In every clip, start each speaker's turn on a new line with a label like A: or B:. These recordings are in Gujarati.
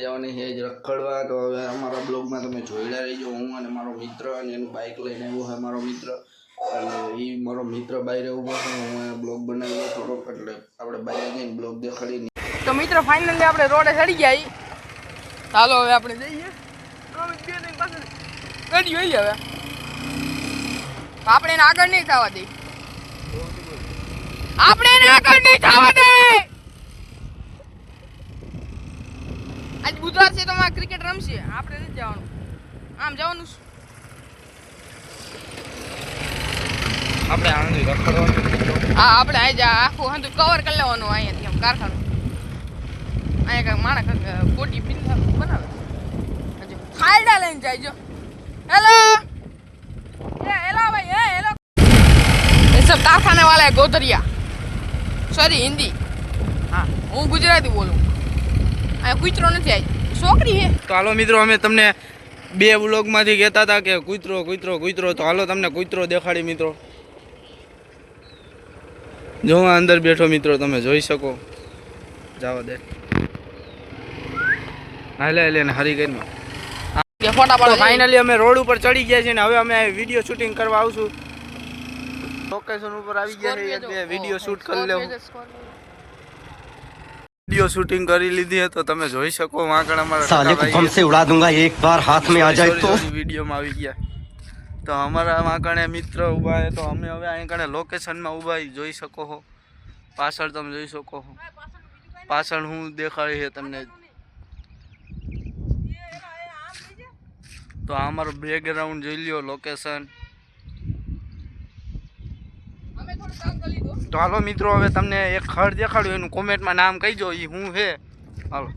A: જવાની છે રખડવા. તો હવે અમારા બ્લોગમાં તમે જોયેલા રહીજો. હું અને મારો મિત્ર અને એનું બાઇક લઈને આવ્યો છે મારો મિત્ર. અને એ મારો મિત્ર બહાર ઊભો છે. હું બ્લોગ બનાવ્યો થોડોક, એટલે આપણે બહાર જઈને બ્લોગ દેખાડીને
B: તો મિત્રો ફાઇનલી આપણે રોડે ચડી ગયા ચાલો હવે આપણે જઈએ. ગાડી હવે. આપણે એને આગળ નહીં થવા દે. આપણે આગળ નહીં થવા દે! ગુજરાત છે તો માં ક્રિકેટ રમશે. આપણે નથી જવાનું. આમ જવાનું
A: આપણે આનંદ
B: હા આપણે આ જા આખું હંધુ કવર કરી લેવાનું અહીંયાથી આમ કારખાનું. અહીંયા કાંઈ માણસ બોડી બિંદા બનાવે. ખાયડા લઈને જાય જો. હેલો હેલો ભાઈ હે હેલો. એ સબ કારખાને વાળા ગોધરિયા. સોરી હિન્દી. હા. હું ગુજરાતી બોલું. અહીંયા કૂતરો નથી આવી છોકરી હે?
A: તો હાલો મિત્રો અમે તમને બે બ્લોગમાંથી કહેતા હતા કે કૂતરો કૂતરો કૂતરો. તો હાલો તમને કૂતરો દેખાડી મિત્રો. જો અંદર બેઠો મિત્રો તમે જોઈ શકો. જાવા દે. હાલે હાલે ને હરી ગઈ
B: કે ફોટા
A: તો
B: પાડો
A: ફાઇનલી અમે રોડ ઉપર ચડી ગયા છીએ ને હવે અમે વીડિયો શૂટિંગ કરવા આવશું. લોકેશન ઉપર આવી ગયા છે વીડિયો શૂટ કરી લેવું. વીડિયો શૂટિંગ કરી લીધી હે તો તમે જોઈ શકો વાંકણ અમારા
C: સાલે કમ સે ઉડા દૂંગા એક બાર હાથ મે આ જાય તો. વિડિયો
A: માં આવી ગયા. તો અમારા વાંકણે મિત્ર ઊભા હે તો અમે હવે અહીં કણે લોકેશનમાં ઊભા જોઈ શકો હો. પાછળ તમે જોઈ શકો હો. પાછળ હું દેખાડી છે તમને. તો આ અમારો બેકગ્રાઉન્ડ જોઈ લ્યો લોકેશન તો હાલો મિત્રો હવે તમને એક ખડ દેખાડ્યું એનું કોમેન્ટમાં નામ કહીજો એ હું છે? હાલો.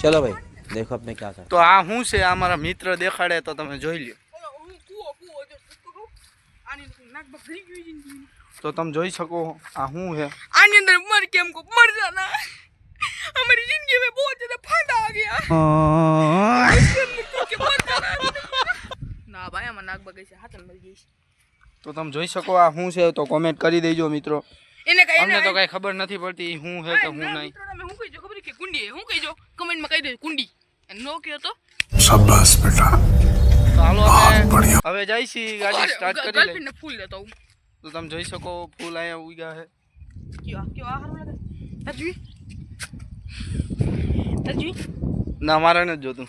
C: ચલો ભાઈ દેખો આપને ક્યાં
A: તો આ હું છે? આ મારા મિત્ર દેખાડે તો તમે જોઈ લ્યો. તો તમે જોઈ શકો આ હું છે.
B: આની અંદર મર કેમ કો મર જાના. અમારી જિંદગી મે બહુ જ ફાંદા આ ગયા. ભાઈ આમાં નાક બગડી છે. હાથ મરી ગઈ છે.
A: તો તમે જોઈ શકો આ શું છે તો કોમેન્ટ કરી દેજો મિત્રો.
B: એને કઈ
A: અમને તો કઈ ખબર નથી પડતી શું છે કે શું નહીં.
B: તમે હું કહીજો ખબર છે કે કુંડી હું કહીજો કમેન્ટમાં કહી દેજો કુંડી. અને નો કહો તો?
A: તો હાલો અમે હવે જાય છીએ ગાડી સ્ટાર્ટ કરી લઈ
B: ગર્લફ્રેન્ડ ને ફૂલ દેતો હું.
A: તો તમે જોઈ શકો ફૂલ અહીંયા ઉગ્યા છે.
B: કયો કયો આ હારું લાગે? તજવી તજવી
A: ના મારે નથી જોતું.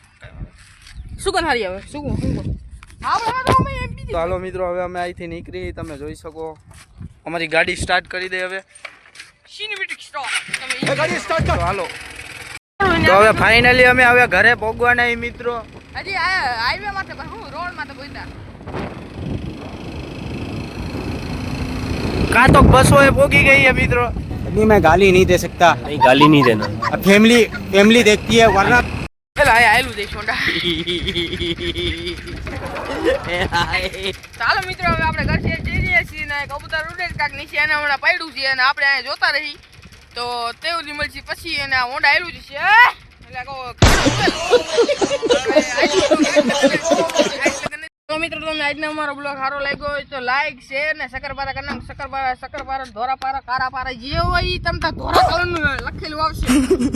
B: શું કન હારી આવે શું શું હા બરાબર તો અમે એમ
A: તો
B: બીજી
A: હાલો મિત્રો હવે અમે અહીંથી નીકળી તમે જોઈ શકો અમારી ગાડી સ્ટાર્ટ કરી દે હવે
B: સિનેમેટિક સ્ટોપ તમે
A: ગાડી સ્ટાર્ટ કરો હાલો તો હવે ફાઇનલી અમે હવે ઘરે પહોંચવાના છીએ મિત્રો
B: હજી આ હાઈવે માટે પણ હું રોડ માટે બોલતા
A: કાં તો બસો એ પહોંચી ગઈ છે મિત્રો
C: अभी मैं गाली नहीं दे सकता नहीं गाली नहीं देना अब फैमिली फैमिली देखती है वरना
B: આ આયલું દે છોંડા ચાલો મિત્રો, હવે આપણે ઘર છે જઈ રહ્યા છીએ ને કબૂતર ઉડે કાંક નીચે એને હમણાં પડ્યું છે અને આપણે અહીંયા જોતા રહી. તો તેવું ઉધી મળશે પછી એને આ ઊંડા આયલું જ છે. એટલે કહો તો મિત્રો, તમને આજનો અમારો બ્લોગ સારો લાગ્યો હોય તો લાઈક શેર ને શકરપારા કરી નાખો. શકરપારા શકરપારા ધોરાપારા, કારાપારા જે હોય એ તમને ધોરા કલરનું લખેલું આવશે.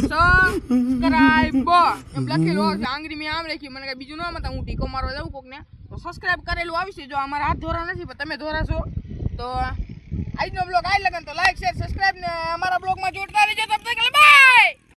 B: સબસ્ક્રાઇબ એમ લખેલું આવશે. આંગળી મેં આમ લખી મને કઈ બીજું ન મતા હું ટીકો મારવા જાઉં કોક ને તો સબસ્ક્રાઇબ કરેલું આવશે. જો અમારા હાથ ધોરા નથી, પણ તમે ધોરા છો. તો આજનો બ્લોગ આવી લગન. તો લાઈક શેર સબસ્ક્રાઇબ ને અમારા બ્લોગમાં જોડતા રહેજો. તબ તક